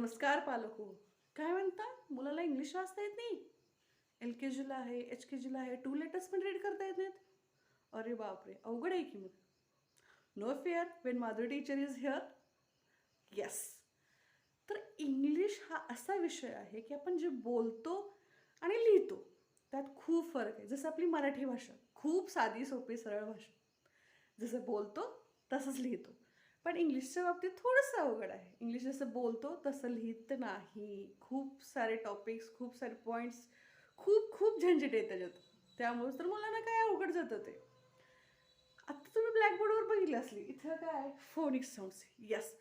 नमस्कार पालक. हो काय म्हणता? मुलाला इंग्लिश वाचता येत नाही? एल के जीला आहे एच के जीला आहे टू लेटर्स पण रीड करता येत नाहीत? अरे बापरे अवघड आहे की मग? No fair when Madhuri teacher is here yes तर इंग्लिश हा असा विषय आहे की आपण जे बोलतो आणि लिहितो त्यात खूप फरक आहे. जसं आपली मराठी भाषा खूप साधी सोपी सरळ भाषा. जसं बोलतो तसंच लिहितो. पण इंग्लिशच्या बाबतीत थोडंसं अवघड आहे. इंग्लिश जसं बोलतो तसं लिहित नाही. खूप सारे टॉपिक्स खूप सारे पॉईंट्स खूप खूप झंझट येत त्याच्यात. त्यामुळे तर मुलांना काय अवघड जातं ते. आत्ता तुम्ही ब्लॅकबोर्डवर बघितलं असली इथं काय? फोनिक साऊंड्स यस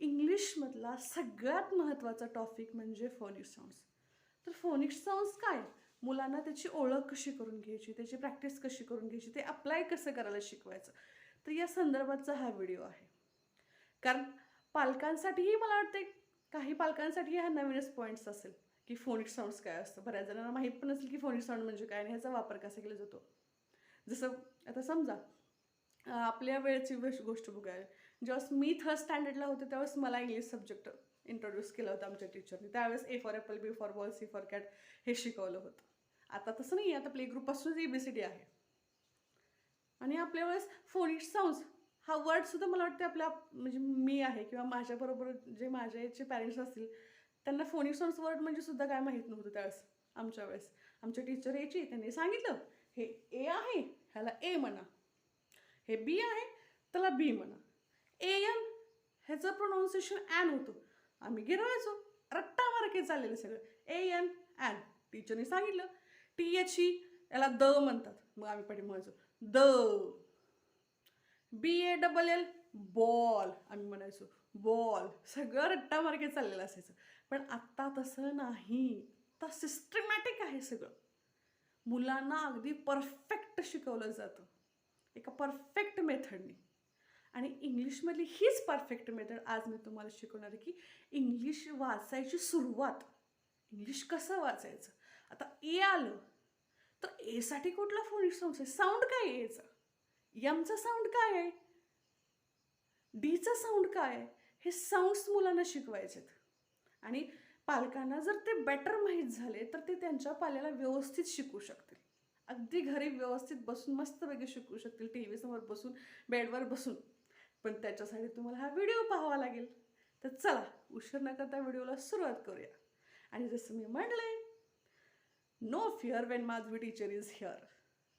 इंग्लिशमधला सगळ्यात महत्त्वाचा टॉपिक म्हणजे फोनिक साऊंड्स तर फोनिक साऊंड्स काय? मुलांना त्याची ओळख कशी करून घ्यायची त्याची प्रॅक्टिस कशी करून घ्यायची ते अप्लाय कसं करायला शिकवायचं? तर या संदर्भातचा हा व्हिडिओ आहे. कारण पालकांसाठीही मला वाटते काही पालकांसाठी हा नवीनच पॉईंट्स असेल की फोनिक साऊंड्स काय असतं. बऱ्याच जणांना माहीत पण असेल की फोनिक साऊंड म्हणजे काय आणि ह्याचा वापर कसा केला जातो. जसं आता समजा आपल्या वेळेची गोष्ट गोष्ट बघायला जेव्हा मी थर्ड स्टँडर्डला होते त्यावेळेस मला इंग्लिश सब्जेक्ट इंट्रोड्यूस केला होता आमच्या टीचरने त्यावेळेस A for apple B for ball C for cat हे शिकवलं होतं. आता तसं नाही आता प्ले ग्रुपपासूनच ए बी सी डी आहे. आणि आपल्या वेळेस फोनिक साऊंड्स हा वर्ड सुद्धा मला वाटतं आपल्या म्हणजे मी आहे किंवा माझ्याबरोबर जे माझ्या याचे पॅरेंट्स असतील त्यांना फोनिक साऊंड्स वर्ड म्हणजे सुद्धा काय माहीत नव्हतं त्यावेळेस आमच्या वेळेस. आमच्या टीचर यायची त्यांनी सांगितलं हे ए आहे ह्याला ए म्हणा. हे बी आहे त्याला बी म्हणा. ए एन ह्याचं प्रोनाऊन्सिएशन ॲन होतं. आम्ही गिरवायचो. रट्टा मारके चाललेलं सगळं. ए एन ॲन टीचरने सांगितलं टी एच ई याला द म्हणतात. मग आम्ही पाठी म्हणायचो the. B A double L ball आम्ही म्हणायचो बॉल सगळं रट्टा मार्गे चाललेलं असायचं. पण आत्ता तसं नाही. आता सिस्टमॅटिक आहे सगळं. मुलांना अगदी परफेक्ट शिकवलं जातं. एका परफेक्ट मेथडने आणि इंग्लिशमधली हीच परफेक्ट मेथड आज मी तुम्हाला शिकवणार आहे की इंग्लिश वाचायची सुरुवात. इंग्लिश कसं वाचायचं? आता ए आलं तर एसाठी कुठला फोनिक साऊंड आहे साऊंड काय आहे यमचा साऊंड काय आहे? डीचा साऊंड काय आहे? हे साऊंड्स मुलांना शिकवायचेत. आणि पालकांना जर ते बेटर माहीत झाले तर ते त्यांच्या पाल्याला व्यवस्थित शिकू शकतील. अगदी घरी व्यवस्थित बसून मस्तपैकी शिकू शकतील टी व्हीसमोर बसून बेडवर बसून. पण त्याच्यासाठी तुम्हाला हा व्हिडिओ पाहावा लागेल. तर चला उशीर न करता व्हिडिओला सुरुवात करूया. आणि जसं मी म्हणलंय no fear when Madhavi teacher is here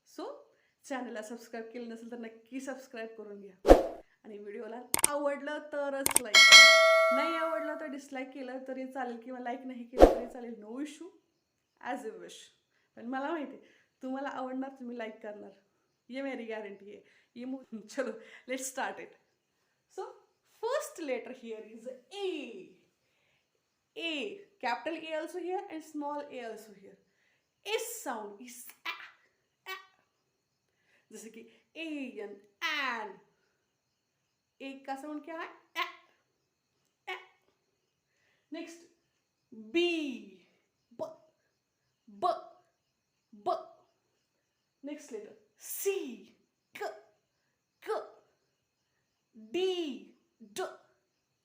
so चॅनलला सबस्क्राईब केलं नसेल तर नक्की सबस्क्राईब करून घ्या. आणि व्हिडिओला आवडलं तरच लाईक नाही आवडलं तर डिसलाईक केलं तरी चालेल किंवा लाईक नाही केलं तरी चालेल. No issue as a wish पण मला माहिती आहे तुम्हाला आवडणार तुम्ही लाईक करणार. ये मेरी गॅरंटी आहे. ये मु चलो let start it so first letter here is A A capital A also here and small A also here its sound is. जसे की ए एन एन एक का साउंड क्या ए ए नेक्स्ट बी. ब ब ब. Next letter C. क क. डी ड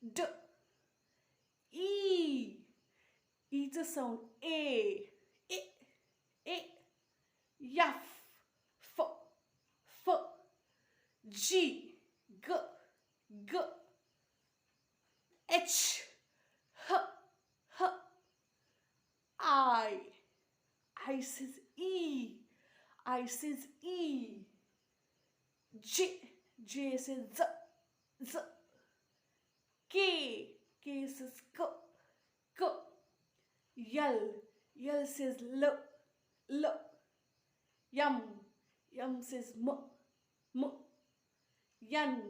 ड. ई. ई चा sound A. Says E. I says E. J. J says Z. Z. K. K says K. K. L. L says L. L. M. M says M. M. N.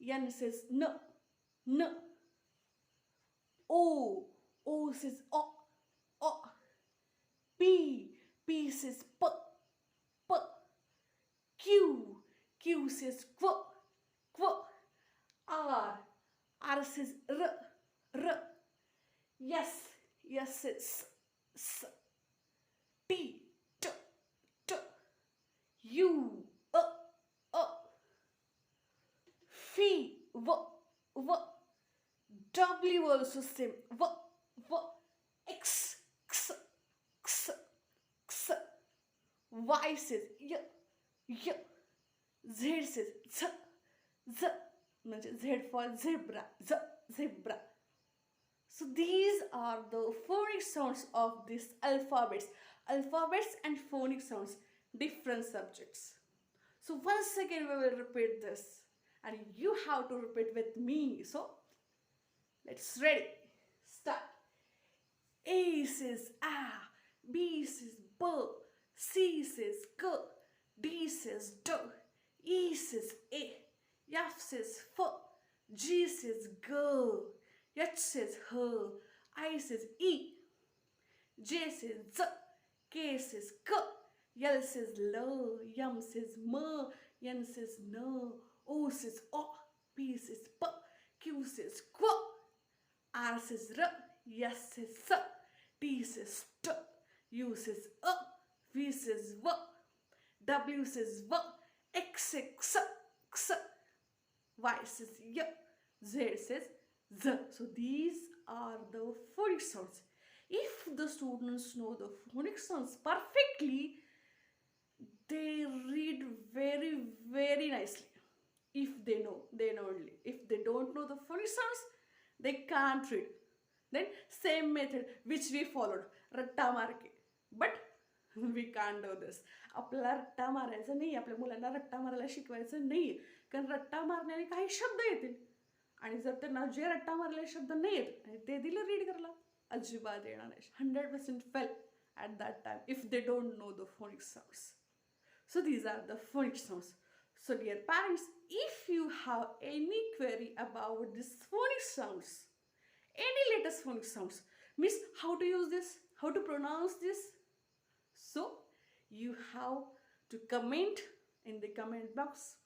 N says N. N. O. O says O. O. P. P says P. P. Q. Q says Qu. Qu. R. R says R. R. Yes. Yes says S. S. T. T. T. U. Uh. Uh. V. V. V. W also same. V. v, x, x, x. Y says y, y. Z says z, z. म्हणजे Z for zebra, z, zebra. So these are the phonic sounds of these alphabets. Alphabets and phonic sounds, different subjects. So once again we will repeat this and you have to repeat with me. So let's ready. Start. A says A, B says B, C says K, D says D, E says A, F says F, G says G, H says H, I says E, J says Z, K says K, L says L, M says M, N says N, O says O, P says P, Q says Q, R says R, S says S, T says T, U says A, V says V, W says V, X says X, X, Y says Y, Z says Z. So these are the phonic sounds. If the students know the phonic sounds perfectly, they read very, very nicely. If they know, they know only. If they don't know the phonic sounds, they can't read. Then same method which we followed, Ratta But we can't this आपला रट्टा मारायचं नाही आपल्या मुलांना रट्टा मारायला शिकवायचं नाही कारण रट्टा मारण्याने काही शब्द येतील. आणि जर त्यांना जे रट्टा मारले शब्द नाही आहेत आणि ते दिलं रीड करायला अजिबात येणार नाही. Hundred percent fail at that time if they don't know the phonic songs so these are the phonic songs so dear parents if you have any query about this phonic songs any latest phonic songs means how to use this how to pronounce this so you have to comment in the comment box.